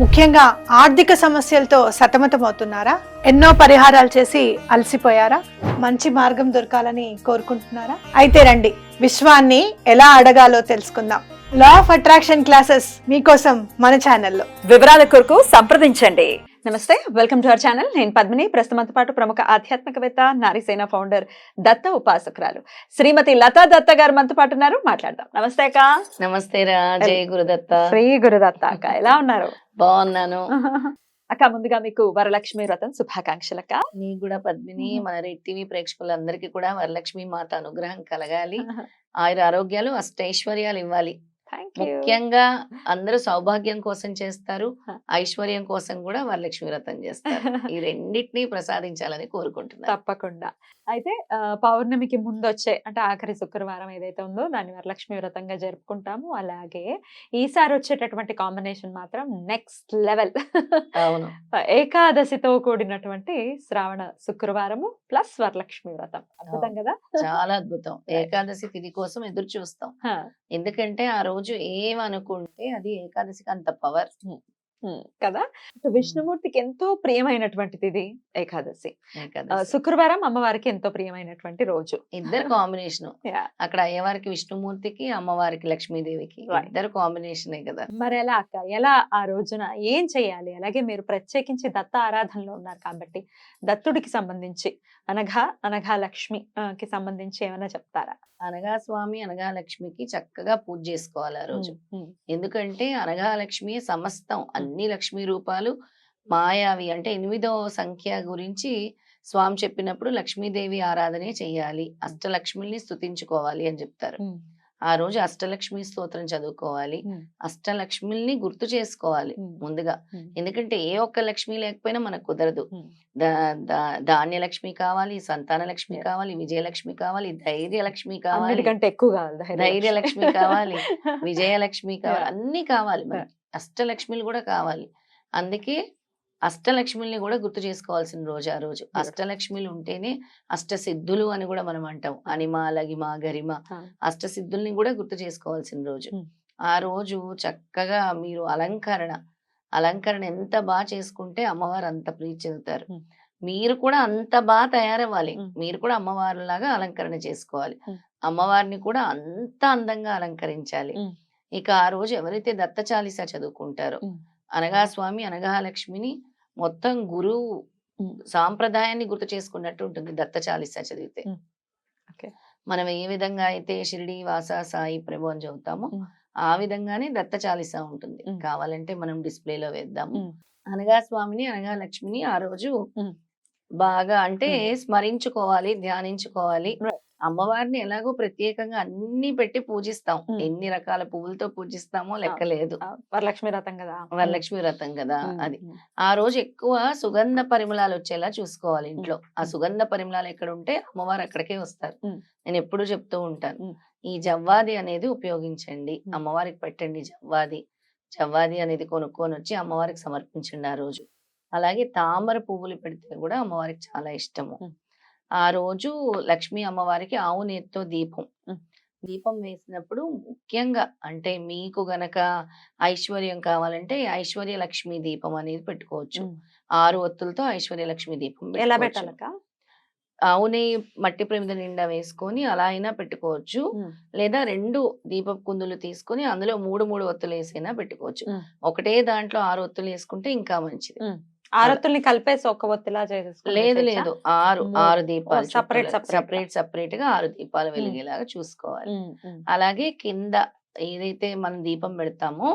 ముఖ్యంగా ఆర్థిక సమస్యలతో సతమతమవుతున్నారా? ఎన్నో పరిహారాలు చేసి అలసిపోయారా? మంచి మార్గం దొరకాలని కోరుకుంటున్నారా? అయితే రండి విశ్వాన్ని ఎలా అడగాలో తెలుసుకుందాం. లా ఆఫ్ అట్రాక్షన్ క్లాసెస్ మీకోసం మన ఛానల్లో వివరాల కొరకు సంప్రదించండి. నమస్తే వెల్కమ్ టు అవర్ ఛానల్. నేను పద్మిని. ప్రస్తుతంతో పాటు ప్రముఖ ఆధ్యాత్మికవేత్త నారీసేన ఫౌండర్ దత్త ఉపాసకురాలు శ్రీమతి లతా దత్త గారు మనతో పాటు ఉన్నారు. మాట్లాడదాం. నమస్తే అక్క. నమస్తే రా. జయ గురుదత్త. శ్రీ గురుదత్త అక్క. ఎలా ఉన్నారు? బాగున్నాను. అక్క ముందుగా మీకు వరలక్ష్మి వ్రతం శుభాకాంక్షలు అక్క. నీకు కూడా పద్మిని మన రెడ్ టీవీ ప్రేక్షకులందరికీ కూడా వరలక్ష్మి మాత అనుగ్రహం కలగాలి. ఆయుర ఆరోగ్యాలు అష్టైశ్వర్యాలు ఇవ్వాలి. ముఖ్యంగా అందరూ సౌభాగ్యం కోసం చేస్తారు. ఐశ్వర్యం కోసం కూడా వరలక్ష్మి వ్రతం చేస్తారు. ఈ రెండింటినీ ప్రసాదించాలని కోరుకుంటున్నాను. తప్పకుండా. అయితే పౌర్ణమికి ముందు వచ్చే అంటే ఆఖరి శుక్రవారం ఏదైతే ఉందో దాన్ని వరలక్ష్మి వ్రతంగా జరుపుకుంటాము. అలాగే ఈసారి వచ్చేటటువంటి కాంబినేషన్ మాత్రం నెక్స్ట్ లెవెల్. ఏకాదశితో కూడినటువంటి శ్రావణ శుక్రవారము ప్లస్ వరలక్ష్మి వ్రతం. అద్భుతం కదా? చాలా అద్భుతం. ఏకాదశి తిథి కోసం ఎదురు చూస్తాం. ఎందుకంటే ఆ రోజు ఏమనుకుంటే అది ఏకాదశికి అంత పవర్. కదా? విష్ణుమూర్తికి ఎంతో ప్రియమైనటువంటిది ఇది ఏకాదశి. శుక్రవారం అమ్మవారికి ఎంతో ప్రియమైనటువంటి రోజు. ఇద్దరు కాంబినేషన్. అక్కడ అయ్యవారికి విష్ణుమూర్తికి అమ్మవారికి లక్ష్మీదేవికి. ఇద్దరు కాంబినేషనే కదా. మరి ఎలా అక్క? ఎలా ఆ రోజున ఏం చేయాలి? అలాగే మీరు ప్రత్యేకించి దత్త ఆరాధనలో ఉన్నారు కాబట్టి దత్తుడికి సంబంధించి అనఘా అనఘా లక్ష్మి కి సంబంధించి ఏమైనా చెప్తారా? అనగా స్వామి అనగా లక్ష్మికి చక్కగా పూజ చేసుకోవాలి ఆ రోజు. ఎందుకంటే అనగా లక్ష్మి సమస్తం అన్ని లక్ష్మీ రూపాలు మాయావి. అంటే ఎనిమిదో సంఖ్య గురించి స్వామి చెప్పినప్పుడు లక్ష్మీదేవి ఆరాధనే చెయ్యాలి. అష్టలక్ష్మిని స్తుతించుకోవాలి అని చెప్తారు. ఆ రోజు అష్టలక్ష్మి స్తోత్రం చదువుకోవాలి. అష్టలక్ష్మిల్ని గుర్తు చేసుకోవాలి ముందుగా. ఎందుకంటే ఏ ఒక్క లక్ష్మి లేకపోయినా మనకు కుదరదు. ధాన్య లక్ష్మి కావాలి సంతాన లక్ష్మి కావాలి విజయలక్ష్మి కావాలి ధైర్య లక్ష్మి కావాలి ఎక్కువ కావాలి ధైర్య లక్ష్మి కావాలి విజయలక్ష్మి కావాలి. అన్ని కావాలి మనకి. అష్టలక్ష్మిలు కూడా కావాలి అందుకే అష్టలక్ష్మిల్ని కూడా గుర్తు చేసుకోవాల్సిన రోజు ఆ రోజు అష్టలక్ష్మిలు ఉంటేనే అష్టసిద్ధులు అని కూడా మనం అంటాం అనిమ లగిమ గరిమ. అష్టసిద్ధుల్ని కూడా గుర్తు చేసుకోవాల్సిన రోజు. ఆ రోజు చక్కగా మీరు అలంకరణ అలంకరణ ఎంత బాగా చేసుకుంటే అమ్మవారు అంత ప్రీతి చెందుతారు. మీరు కూడా అంత బాగా తయారవ్వాలి. మీరు కూడా అమ్మవారిలాగా అలంకరణ చేసుకోవాలి. అమ్మవారిని కూడా అంత అందంగా అలంకరించాలి. ఇక ఆ రోజు ఎవరైతే దత్త చాలీస చదువుకుంటారో. అనగా స్వామి అనగా లక్ష్మిని మొత్తం గురువు. సాంప్రదాయాన్ని గుర్తు చేసుకున్నట్టు ఉంటుంది దత్త చాలీస చదివితే. మనం ఏ విధంగా అయితే షిరిడి వాస సాయి ప్రభు అని చదువుతామో. ఆ విధంగానే దత్త చాలీస ఉంటుంది. కావాలంటే మనం డిస్ప్లేలో వేద్దాము అనగా స్వామిని అనగా లక్ష్మిని ఆ రోజు. బాగా అంటే స్మరించుకోవాలి ధ్యానించుకోవాలి. అమ్మవారిని ఎలాగో ప్రత్యేకంగా అన్ని పెట్టి పూజిస్తాం. ఎన్ని రకాల పువ్వులతో పూజిస్తామో లెక్కలేదు. వరలక్ష్మి వ్రతం కదా. వరలక్ష్మి వ్రతం కదా అది. ఆ రోజు ఎక్కువ సుగంధ పరిమళాలు వచ్చేలా చూసుకోవాలి ఇంట్లో. ఆ. సుగంధ పరిమళాలు ఎక్కడ ఉంటే అమ్మవారు అక్కడికే వస్తారు. నేను ఎప్పుడు చెప్తూ ఉంటాను. ఈ జవ్వాది అనేది ఉపయోగించండి. అమ్మవారికి పెట్టండి జవ్వాది. జవ్వాది అనేది కొనుక్కొని వచ్చి అమ్మవారికి సమర్పించండి ఆ రోజు. అలాగే తామర పువ్వులు పెడితే కూడా అమ్మవారికి చాలా ఇష్టము. ఆ రోజు లక్ష్మీ అమ్మవారికి ఆవు నేతితో దీపం. దీపం వేసినప్పుడు ముఖ్యంగా అంటే మీకు గనక ఐశ్వర్యం కావాలంటే ఐశ్వర్య లక్ష్మి దీపం అనేది పెట్టుకోవచ్చు. ఆరు ఒత్తులతో ఐశ్వర్య లక్ష్మి దీపం ఎలా. పెట్టాలక్క ఆవుని మట్టి ప్రమిద నిండా వేసుకొని అలా అయినా పెట్టుకోవచ్చు లేదా రెండు దీపపు కుందులు తీసుకొని అందులో మూడు మూడు ఒత్తులు వేసైనా పెట్టుకోవచ్చు. ఒకటే దాంట్లో ఆరు ఒత్తులు వేసుకుంటే ఇంకా మంచిది ఆరొత్తుల్ని కలిపేసి ఒక ఒత్తిలా చేసేసుకొని లేదు? లేదు ఆరు. ఆరు దీపాలు గా. సపరేట్ సపరేట్గా ఆరు దీపాలు వెలిగేలాగా చూసుకోవాలి అలాగే కింద ఏదైతే మనం దీపం పెడతామో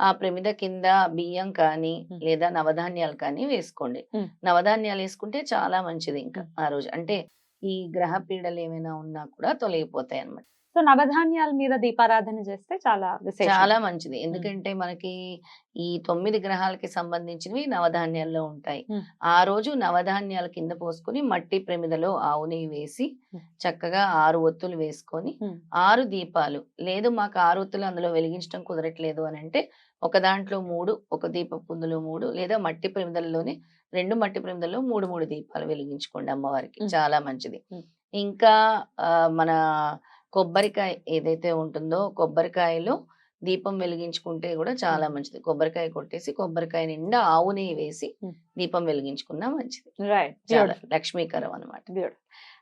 ఆ ప్రమిద కింద బియ్యం కానీ. లేదా నవధాన్యాలు కానీ వేసుకోండి. నవధాన్యాలు వేసుకుంటే చాలా మంచిది ఇంకా. ఆ రోజు అంటే ఈ గ్రహ పీడలు ఏమైనా ఉన్నా కూడా తొలగిపోతాయి అన్నమాట సో నవధాన్యాల మీద దీపారాధన చేస్తే చాలా విశేషం చాలా మంచిది ఎందుకంటే మనకి ఈ తొమ్మిది గ్రహాలకి సంబంధించినవి నవధాన్యాల్లో ఉంటాయి. ఆ రోజు నవధాన్యాల కింద పోసుకొని మట్టి ప్రమిదలో ఆవు నెయ్యి వేసి. చక్కగా ఆరు ఒత్తులు వేసుకొని. ఆరు దీపాలు లేదు మాకు ఆరు ఒత్తులు అందులో వెలిగించడం కుదరట్లేదు అని అంటే ఒక దాంట్లో మూడు ఒక దీప పుందులో మూడు లేదా మట్టి ప్రమిదల్లోనే రెండు మట్టి ప్రమిదల్లో మూడు మూడు దీపాలు వెలిగించుకోండి అమ్మవారికి. చాలా మంచిది. ఇంకా మన కొబ్బరికాయ ఏదైతే ఉంటుందో కొబ్బరికాయలో దీపం వెలిగించుకుంటే కూడా చాలా మంచిది. కొబ్బరికాయ కొట్టేసి కొబ్బరికాయ నిండా ఆవు నెయ్యి వేసి. దీపం వెలిగించుకున్నా మంచిది. రైట్ లక్ష్మీకరం బ్యూటిఫుల్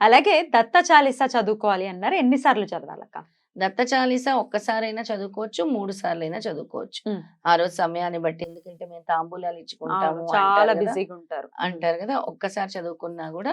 అలాగే దత్త చాలీసా చదువుకోవాలి అన్నారు. ఎన్నిసార్లు చదవాలక్క? దత్త చాలీస ఒక్కసారైనా చదువుకోవచ్చు మూడు సార్లు అయినా చదువుకోవచ్చు. ఆ రోజు సమయాన్ని బట్టి ఎందుకంటే మేము తాంబూలాలు ఇచ్చుకుంటాము చాలా. బిజీగా ఉంటారు అంటారు కదా. ఒక్కసారి చదువుకున్నా కూడా.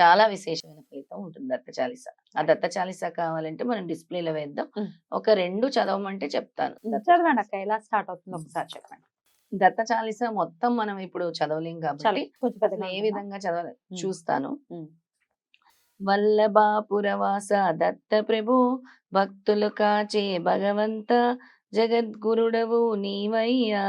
చాలా విశేషమైన ఫలితం ఉంటుంది దత్త చాలీస. ఆ దత్త చాలీస కావాలంటే మనం డిస్ప్లేలో వేద్దాం. ఒక రెండు చదవమంటే చెప్తాను చదవండి. అక్క ఎలా స్టార్ట్ అవుతుంది ఒకసారి చెప్పండి దత్త చాలీస మొత్తం మనం ఇప్పుడు చదవలేం కాబట్టి ఏ? విధంగా చదవ. చూస్తాను. వల్లభాపురవాస దత్త ప్రభు భక్తులు కాచే భగవంత జగద్గురుడవు నీవయ్యా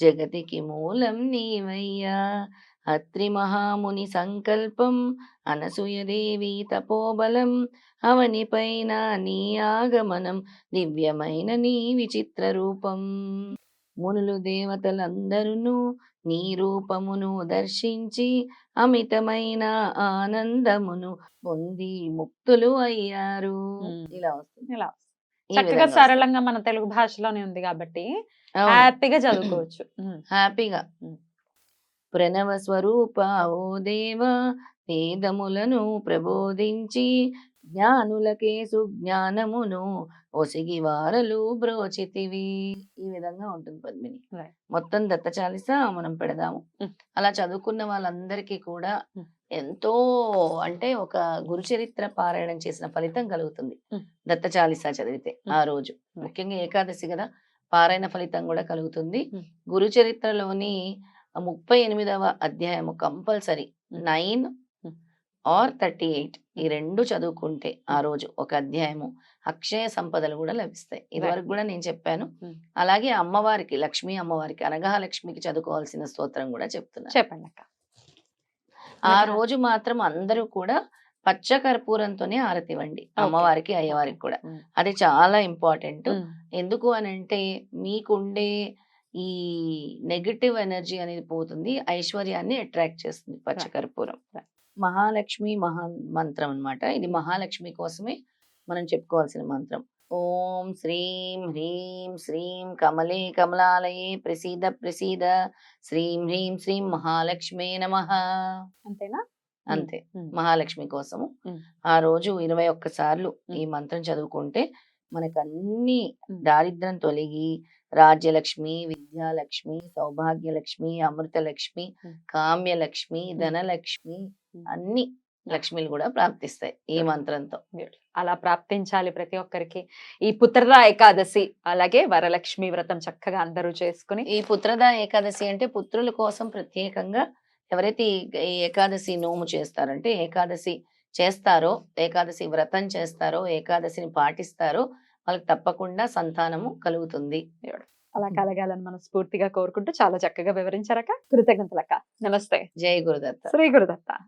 జగతికి మూలం నీవయ్యా. అత్రి మహాముని సంకల్పం అనసూయదేవి తపోబలం అవనిపైన నీ ఆగమనం దివ్యమైన నీ విచిత్ర రూపం. మునులు దేవతలందరును నీ రూపమును దర్శించి అమితమైన ఆనందమును పొంది ముక్తులు అయ్యారు. ఇలా వస్తుంది. ఇలా చక్కగా. సరళంగా మన తెలుగు భాషలోనే ఉంది కాబట్టి. హ్యాపీగా చదువుకోవచ్చు. హ్యాపీగా. ప్రణవ స్వరూప ఓ దేవ వేదములను ప్రబోధించి జ్ఞానులకే సుజ్ఞానమును ఒసిగి వారలు బ్రోచితివి ఈ విధంగా ఉంటుంది పద్మిని. మొత్తం దత్త చాలీస మనం పెడదాము. అలా చదువుకున్న వాళ్ళందరికీ కూడా. ఎంతో అంటే ఒక గురు చరిత్ర పారాయణం చేసిన ఫలితం కలుగుతుంది. దత్త చాలీస చదివితే. ఆ రోజు ముఖ్యంగా ఏకాదశి కదా పారాయణ ఫలితం కూడా కలుగుతుంది ఉమ్. గురు చరిత్రలోని ముప్పై ఎనిమిదవ అధ్యాయము compulsory. Nine. Or thirty eight ఈ రెండు చదువుకుంటే ఆ రోజు ఒక అధ్యాయము అక్షయ సంపదలు కూడా లభిస్తాయి ఇదివరకు కూడా నేను చెప్పాను. అలాగే అమ్మవారికి లక్ష్మీ అమ్మవారికి అనగా లక్ష్మికి చదువుకోవాల్సిన స్తోత్రం కూడా చెప్తున్నా చెప్పండి అక్క ఆ రోజు మాత్రం అందరూ కూడా పచ్చ కర్పూరంతోనే ఆరతి ఇవ్వండి అమ్మవారికి అయ్యవారికి కూడా. అది చాలా ఇంపార్టెంట్. ఎందుకు అని అంటే మీకుండే ఈ నెగటివ్ ఎనర్జీ అనేది పోతుంది. ఐశ్వర్యాన్ని అట్రాక్ట్ చేస్తుంది పచ్చకర్పూరం Right. మహాలక్ష్మి మహా మంత్రం అన్నమాట. ఇది మహాలక్ష్మి కోసమే మనం చెప్పుకోవాల్సిన మంత్రం. ఓం శ్రీం హ్రీం శ్రీం కమలే కమలాలయే ప్రసీద ప్రసీద శ్రీం హ్రీం శ్రీం మహాలక్ష్మే నమః అంతేనా అంతే. మహాలక్ష్మి కోసము. ఆ రోజు ఇరవై ఒక్క సార్లు ఈ. మంత్రం చదువుకుంటే మనకు అన్ని. దారిద్రం తొలగి రాజ్యలక్ష్మి విద్యాలక్ష్మి సౌభాగ్యలక్ష్మి అమృతలక్ష్మి. కామ్యలక్ష్మి. ధనలక్ష్మి. అన్ని లక్ష్మిలు కూడా ప్రాప్తిస్తాయి ఈ. మంత్రంతో అలా ప్రాప్తించాలి ప్రతి ఒక్కరికి. ఈ పుత్రద ఏకాదశి అలాగే వరలక్ష్మి వ్రతం చక్కగా అందరూ చేసుకుని ఈ పుత్రద ఏకాదశి అంటే పుత్రుల కోసం ప్రత్యేకంగా ఎవరైతే ఈ ఏకాదశి నోము చేస్తారంటే ఏకాదశి చేస్తారో ఏకాదశి వ్రతం చేస్తారో ఏకాదశిని పాటిస్తారో వాళ్ళకి తప్పకుండా సంతానము కలుగుతుంది. అలా కలగాలని మనం స్ఫూర్తిగా కోరుకుంటూ చాలా చక్కగా వివరించారక్క. కృతజ్ఞతలక్క. నమస్తే. జై గురుదత్త. శ్రీ గురుదత్త.